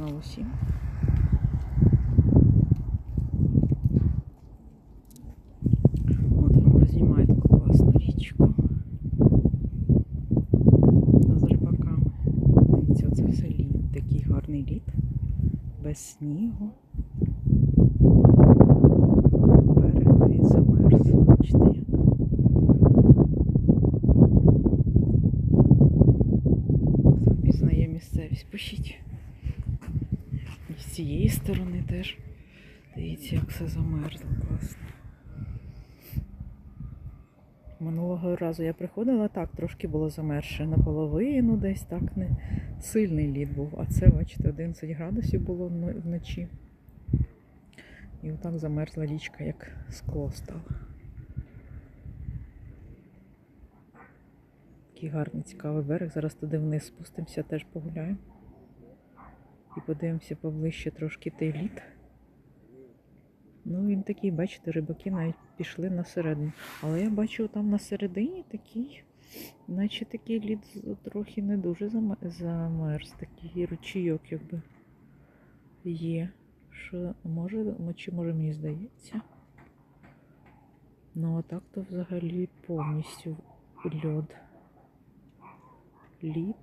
знову всім. От вам знімаю таку класну річку. З рибаками. Дивіться, це все лід, такий гарний лід. Без снігу. Берег навіть замерз. Бачите як. Хто пізнає місцевість, пишіть. І з цієї сторони теж. Дивіться, як все замерзло класно. Минулого разу я приходила так, трошки було замерше наполовину, десь так не сильний лід був. А це, бачите, 11 градусів було вночі. І отак замерзла річка, як скло стало. Такий гарний, цікавий берег. Зараз туди вниз спустимося, теж погуляємо. І подивимося поближче трошки той лід. Ну, він такий, бачите, рибаки навіть пішли на середину. Але я бачу там на середині такий, наче такий лід трохи не дуже замерз, такий ручійок, якби є. Що може, чи може мені здається. Ну, а так то взагалі повністю льод. Лід.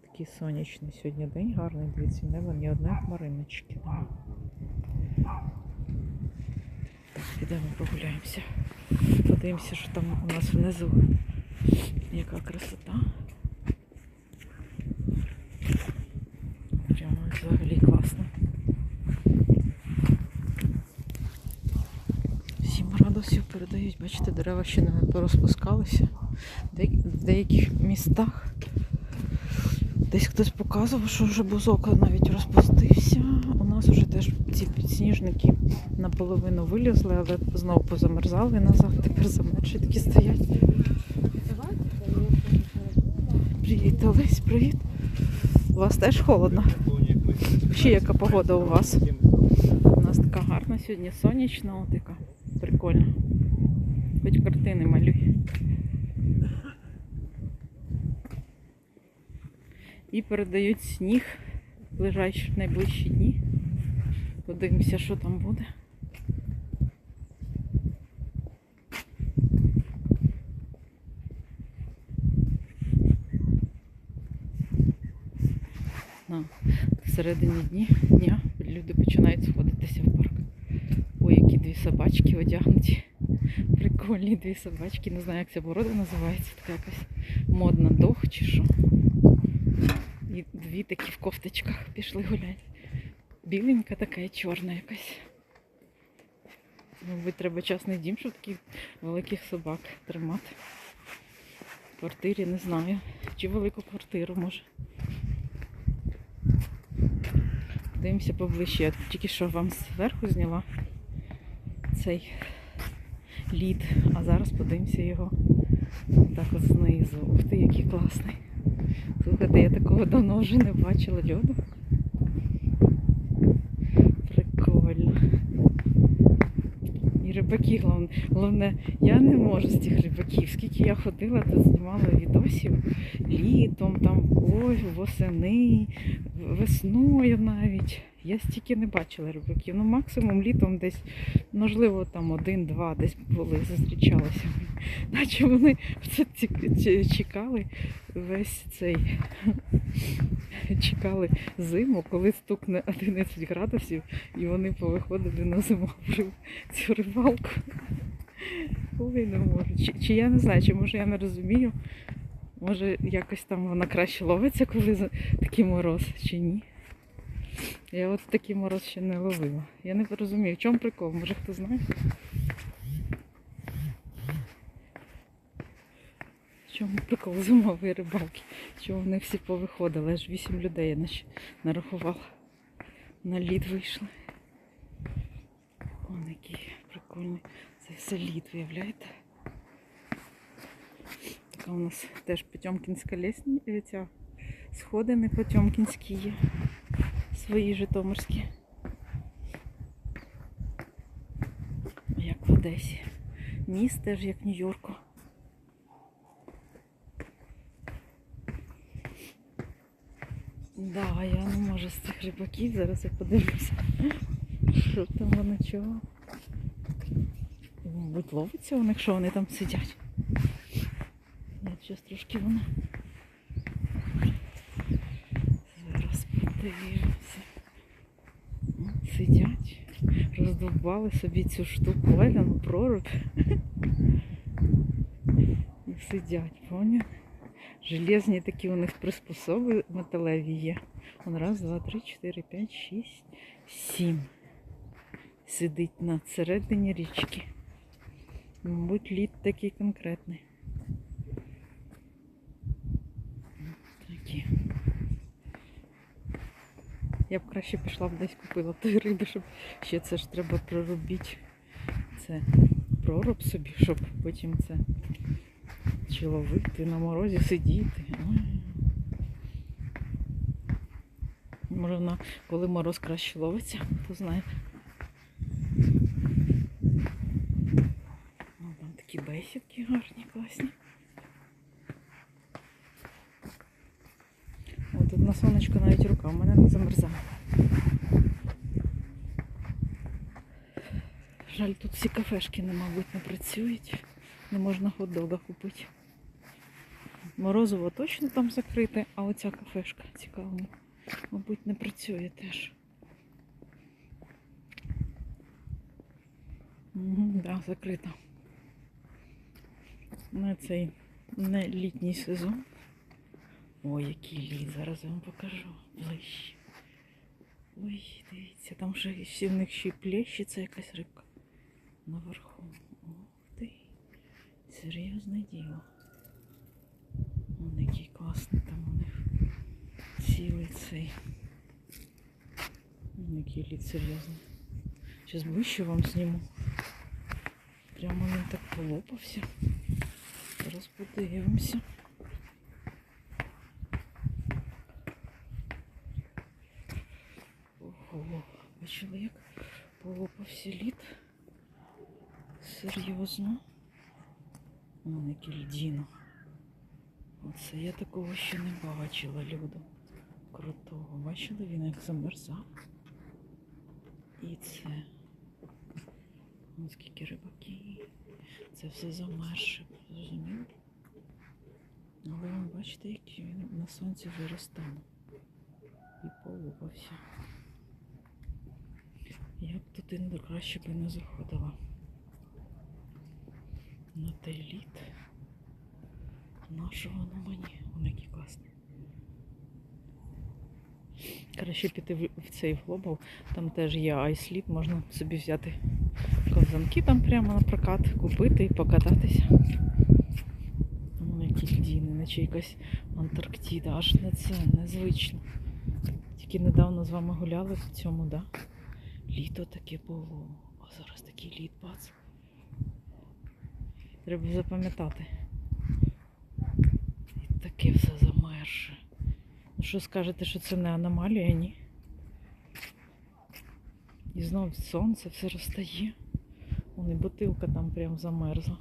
Такий сонячний сьогодні день гарний, дивіться, небо ні одної хмариночки. Підемо прогуляємося. Подивимося, що там у нас внизу. Яка красота. Прямо взагалі класно. 7 градусів передають, бачите, дерева ще не порозпускалися. В деяких містах десь хтось показував, що вже бузок навіть розпустився. У нас вже теж ці підсніжники наполовину вилізли, але знову позамерзали назад, тепер замерзші такі стоять. Привіт, Олесь, привіт. У вас теж холодно? Ще яка погода у вас? У нас така гарна сьогодні сонячна, така прикольна. Хоч картини малюй. І передають сніг в ближайші найближчі дні. Подивимося, що там буде. На всередині дні, дня люди починають сходитися в парк. Ой, які дві собачки одягнуті. Прикольні дві собачки. Не знаю, як ця порода називається. Така якась модна дог чи що. І дві такі в кофточках пішли гуляти. Біленька така і чорна якась. Мабуть, треба частний дім, щоб таких великих собак тримати. В квартирі не знаю. Чи велику квартиру може. Дивимося поближче. Я тільки що вам зверху зняла цей лід, а зараз подивимося його так от знизу. Ух ти, який класний. Слухайте, я такого давно вже не бачила льоду. Прикольно. І рибаки, головне. Головне, я не можу з цих рибаків. Скільки я ходила, то знімала відосів літом, там ой, восени, весною навіть. Я стільки не бачила рибаків. Ну, максимум літом десь, можливо, там один-два десь були, зустрічалися. Наче вони це чекали весь цей чекали зиму, коли стукне 11 градусів, і вони повиходили на риб- цю рибалку. Ой, не можу. Чи, чи я не знаю, чи може я не розумію. Може якось там вона краще ловиться, коли такий мороз, чи ні. Я от такий мороз ще не ловила. Я не розумію, в чому прикол, може хто знає? В чому прикол зимової рибалки? Чому вони всі повиходили? Аж вісім людей я нач- нарахувала. На лід вийшли. Вон який прикольний. Це все лід, виявляєте? Така у нас теж Потьомкінська лісниця. Сходини Потьомкінські є. Свої житомирські. Як в Одесі. Міст теж як Нью-Йорку. Да, я не можу з цих рибаків, зараз я подивлюся. Що там воно чого? Мабуть, ловиться у них, що вони там сидять. Я щось трошки воно. Зараз подивимося. Сидять, роздовбали собі цю штуку, валяну прорубь. І сидять, поняв? Железні такі у них приспособи металеві є. Он раз, два, три, чотири, п'ять, шість, сім. Сидить на середині річки. Мабуть, лід такий конкретний. Такі. Я б краще пішла б десь купила тої риби, щоб ще це ж треба проробити. Це проруб собі, щоб потім це чи ловити на морозі сидіти. Може вона, коли мороз краще ловиться, хто знає. О, там такі бесідки гарні, класні. О, тут сонечко навіть рука в мене не замерзає. Жаль, тут всі кафешки, не, мабуть, не працюють. Не можна хот-дога купити. Морозово точно там закрите, а оця кафешка цікава. Мабуть, не працює теж. Угу, да, закрита. На цей не літній сезон. Ой, який лід, зараз я вам покажу ближче. Ой, дивіться, там ще всі в них ще й плещеться якась рибка. Наверху. Ух ти. Серйозне діло. Вон який класний там у них цілий цей. Який лід серйозний. Зараз ближче вам зніму. Прямо він так полопався. Зараз подивимося. Ого, бачили, як полопався лід. Серйозно. Вон який льдіно. Оце я такого ще не бачила, люду. Крутого. Бачили він як замерзав. І це. Ось скільки рибаків. Це все замерше, зрозуміло? Але ви бачите, який він на сонці виростав. І полупався. Я б туди краще би не заходила. На той лід. Нашого воно мені. Воно який класний. Краще піти в цей глобал. Там теж є айслід, можна собі взяти ковзанки там прямо на прокат, купити і покататися. Воно які льдіни, наче якась Антарктида, аж не це, незвично. Тільки недавно з вами гуляли в цьому, да? Літо таке було. А зараз такий лід бац. Треба запам'ятати. І таке все замерше. Ну що скажете, що це не аномалія, ні? І знову сонце все розтає. Вон і бутилка там прям замерзла.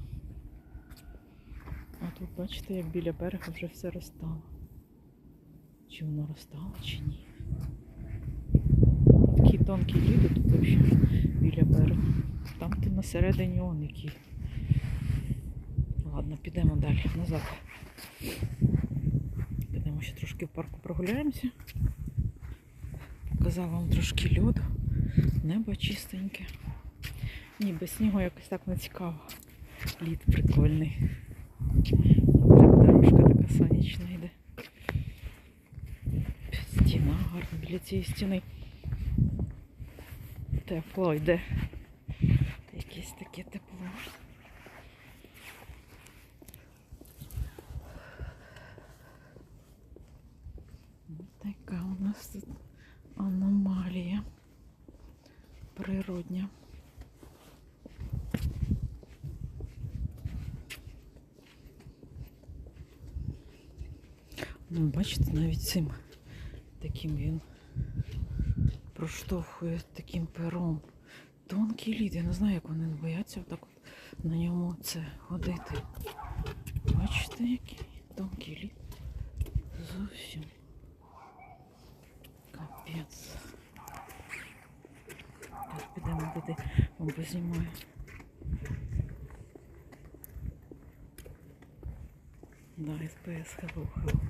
А тут бачите, як біля берега вже все розтало. Чи воно розтало, чи ні? Такий тонкий тут взагалі біля берега. Там ти на середині он який. Ладно, підемо далі назад. Підемо ще трошки в парку прогуляємося. Показала вам трошки льоду. Небо чистеньке. Ні, без снігу якось так не цікаво. Лід прикольний. Дорожка така сонячна йде. Стіна гарна біля цієї стіни. Тепло йде. Якесь таке тепло. Така у нас тут аномалія природня. Ну, бачите, навіть цим таким він проштовхує таким пером. Тонкий лід, я не знаю, як вони не бояться так от на ньому це ходити. Бачите, який тонкий лід. Зовсім капець. Зараз підемо туди, вам познімаю. Да, СПС, хеллоу, хеллоу.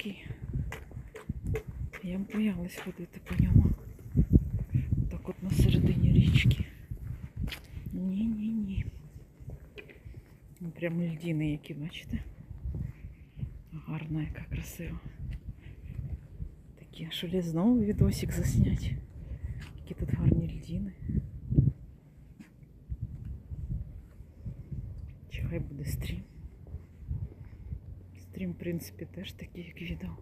Такий. Я боялась ходити по ньому. Так от на середині річки. Ні, ні, ні. Ну, Прям льдіни, які, бачите? Гарна, яка красива. Такі, що ли знову відосик заснять. Які тут гарні льдіни. Чи хай буде стрім. Стрім, в принципі, теж такий, як відео.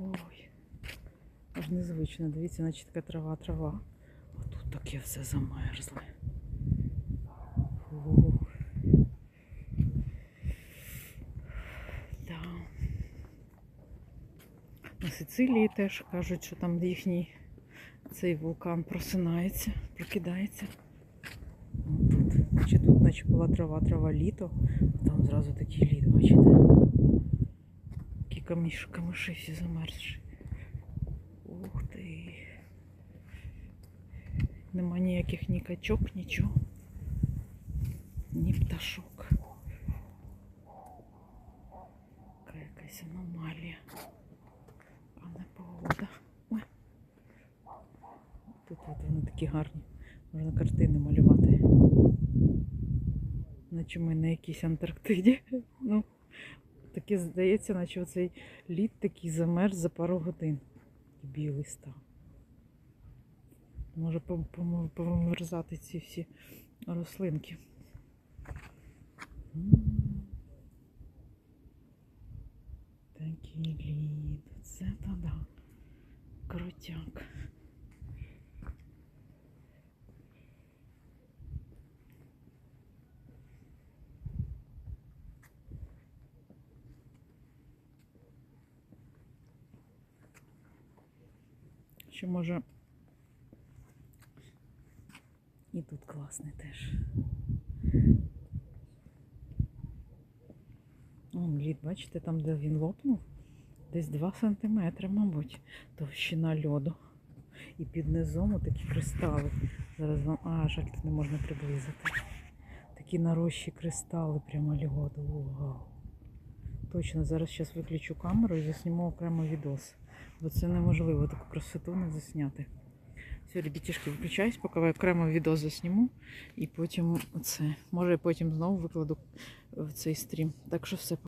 Ой. Аж незвично. Дивіться, наче така трава, трава. А тут таке все замерзле. Да. На Сицилії теж кажуть, що там їхній цей вулкан просинається, прокидається. От Тут, наче була трава, трава літо, а там зразу такий лід, бачите? Такі каміш, камиші всі замерзші. Ух ти. Нема ніяких ні качок, нічого. Ні пташок. Така якась аномалія. А не погода. Ой. Тут вони такі гарні. Можна картини малювати. Наче ми на якійсь Антарктиді. Ну, таке здається, наче оцей лід такий замерз за пару годин. І білий став. Може повимерзати ці всі рослинки. Такий лід. Це та да. Крутяк. Ще може. І тут класний теж. Вон лід, бачите, там, де він лопнув, десь 2 сантиметри, мабуть, товщина льоду. І під низом такі кристали. Зараз вам. А, жаль, тут не можна приблизити. Такі нарощі кристали прямо льоду. Вау. Точно, зараз зараз виключу камеру і засніму окремо відос. Бо це неможливо таку красоту не засняти. Все, ребятішки, виключаюсь, поки я окремо відео засніму. І потім це. Може, я потім знову викладу в цей стрім. Так що все.